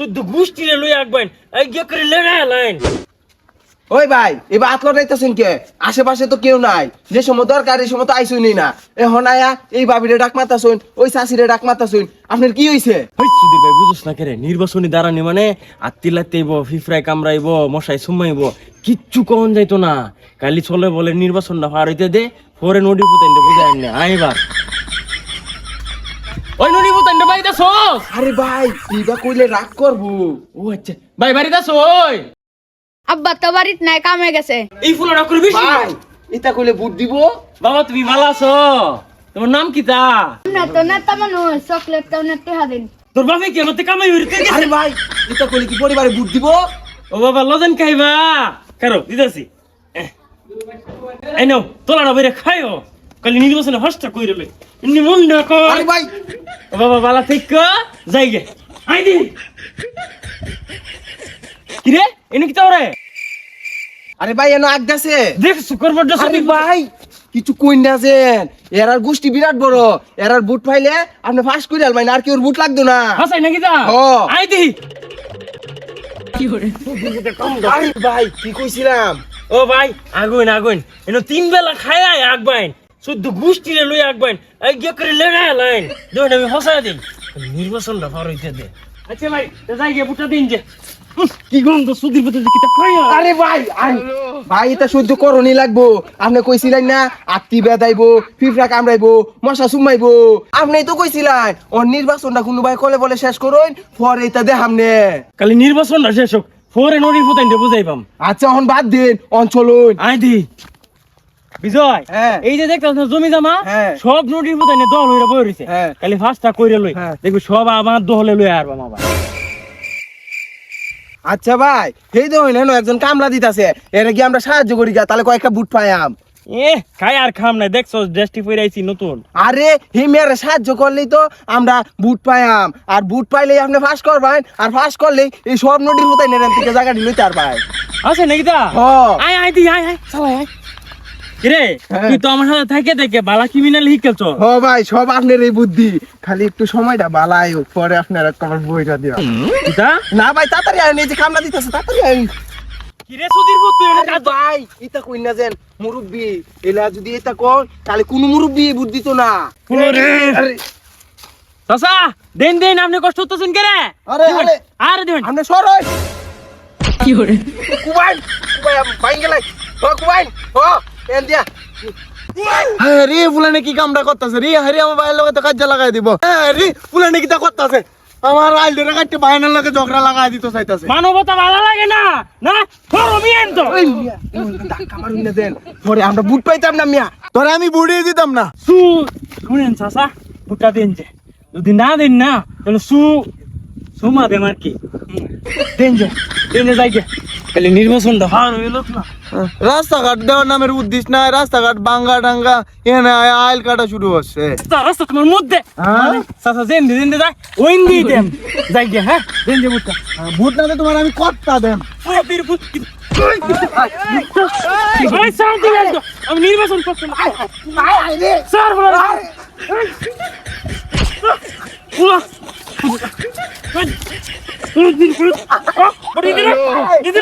শুদ্ধ লই আঁকবেন এই গিয়ে করে লেগা লাইন। ওই ভাই এবার আতলো রাইতেছেন কে? আশেপাশে তো কেউ নাই। যে সময় দরকার এই সময় তো আইসুনি না এখন আয়া এই বাবিরে ডাক মাতাছুন ওই চাষিরে ডাক মাতাছুন আপনার কি হইছে? সুদীপ ভাই বুঝোস না কেরে নির্বাচনী দাঁড়ানি মানে আত্মি লাত্তেইব ফিফরায় কামড়াইব মশাই সুমাইব কিচ্ছু কখন যাইতো না। কালি চলে বলে নির্বাচনটা পার হইতে দে পরে নদী পুতাইন বুঝাই না। আইবার ওই নদী পুতাইন বাড়িতে সোস আরে ভাই এইবার কইলে রাগ করব। ও আচ্ছা ভাই বাড়িতে আসো ওই। আব্বা তো বাড়িত নাই কামে গেছে। এই ফুলটা করে বেশি। ভাই এটা কইলে ভোট দিব। বাবা তুমি ভালো আছো? তোমার নাম কি তা? না তো নেতা মানুষ চকলেট তো নেতে হাদিন তোর বাপে কি আমাতে কামাই হইতে আরে ভাই এটা কইলে কি পরিবারে ভোট দিব? ও বাবা লজেন খাইবা। কারও দিদাসি এই নাও তোলাটা বেরে খাইও। কালি নির্বাচনে হস্তা কইরে লই ইনি মন ডাকো আরে ভাই বাবা বালা থেকে যাই গে। আই দি। কি রে? এনে কি তাওরে আরে ভাই এনো আগ গেছে দেখ সুকর বড় আরে ভাই কিছু কই না যেন। এরার গোষ্ঠী বিরাট বড়। এরার বুট পাইলে আপনি ফাঁস করে আলমাইন আর কি ওর বুট লাগতো না। হাসাই নাকি তা? ও। আই দি। আরে ভাই কি কইছিলাম? ও ভাই আগুন আগুন। এনো তিন বেলা খায় আয় আগবাইন শুদ্ধ গোষ্ঠীরে লই আগবাইন এই গিয়ে করে লেগা লাইন। দেখুন আমি হসাই দিন। নির্বাচনটা পার হইতে দে। আচ্ছা ভাই তো যাই গিয়ে বুটা দিন যে। কি গন্ধ সুধীর তা খাই আরে ভাই ভাই এটা সহ্য করণই লাগবো। আপনি কইছিলেন না আত্মি বেদাইবো ফিফরা কামড়াইবো মশা সুমাইবো। আপনি তো কইছিলেন ওর নির্বাচনটা কোনো ভাই কলে বলে শেষ করুন পরে এটা দেখামনে কালি নির্বাচনটা শেষ হোক ফোরে নড়ি ফুটাইন বুঝাই পাম আচ্ছা এখন বাদ দিন অন চলুন। আই দি। বিজয় হ্যাঁ। এই যে দেখতাম না জমি জমা হ্যাঁ। সব নদীর দল হইরা বই রইছে। হ্যাঁ। খালি ফার্স্টটা কইরে লই। দেখবি সব আমার দহলে লই আবার আচ্ছা ভাই সেই হেন একজন কামলা দিতাছে। এরা কি আমরা সাহায্য করি গা তাহলে কয়েকটা বুট পাইয়াম এ খাই আর খাম না দেখছ ড্রেসটি পরে আইছি নতুন। আরে হে মেয়েরা সাহায্য করলেই তো আমরা বুট পাইয়াম আর বুট পাইলেই আপনি ফাঁস করবেন আর ফাঁস করলেই এই সব নদীর মতো নেন থেকে জায়গাটি লইতে আর ভাই। আছে নাকি তা? আয় আয় দি আয় আয়। চালাই আয়। কিরে? হ্যাঁ। তুই তো আমার সাথে থেকে থেকে বালা ক্রিমিনাল হিকেছ হ ভাই সব আপনার এই বুদ্ধি। খালি একটু সময়টা বালাই হোক পরে আপনার বইটা দিও। না ভাই তাড়াতাড়ি আইন এই যে কামলা দিতেছে তাড়াতাড়ি আইন কিরে সুধীর তুই এনে আরে ভাই এটা কই না যেন মুরব্বি। এলা যদি এটা কোন তাহলে কোন মুরব্বি বুদ্ধি তো না। আরে চাচা দেন দেন আপনি কষ্ট হতেছেন কে রে আরে, আরে। আরে আপনি সরই কি করে? কুবাইন ও কুবাইন ও। হ্যাঁ রে ফুলানে কি কামটা করতেছে রে? হ্যাঁ আমার ভাইয়ের লগে তো কাজে লাগাই দিব। হ্যাঁ রে ফুলানে কি তা করতেছে? আমার আইল ধরে কাটতে লগে ঝগড়া লাগাই দিতে চাইতাছে। মানবতা ভালো লাগে না? না? ধরো মিয়েন তো। ধাক্কা মারুন না দেন। পরে আমরা বুট পাইতাম না মিয়া। তোরে আমি বুড়িয়ে দিতাম না। সু শুনেন চাচা ভুট্টা দিন যে। যদি না দিন না তাহলে সু সুমা দেম আর কি? দেন যে। দেন যে যাই গে। খালি নির্বাচনটা ভালো হইল না। রাস্তাঘাট দেওয়ার নামের উদ্দেশ্য নাই রাস্তাঘাট বাঙ্গা ডাঙ্গা এনে আইল কাটা শুরু হচ্ছে। রাস্তা তোমার মধ্যে? হ্যাঁ? চাচা দেন দে দেন দে যাই ওইন দিয়ে দেন। যাই গে হ্যাঁ? দেন যে ভুট্টা। বুট না তোমার আমি কত্তা দেন। দিয়ে আসতো। আমি নির্বাচন করতে না। স্যার বলো। দিদি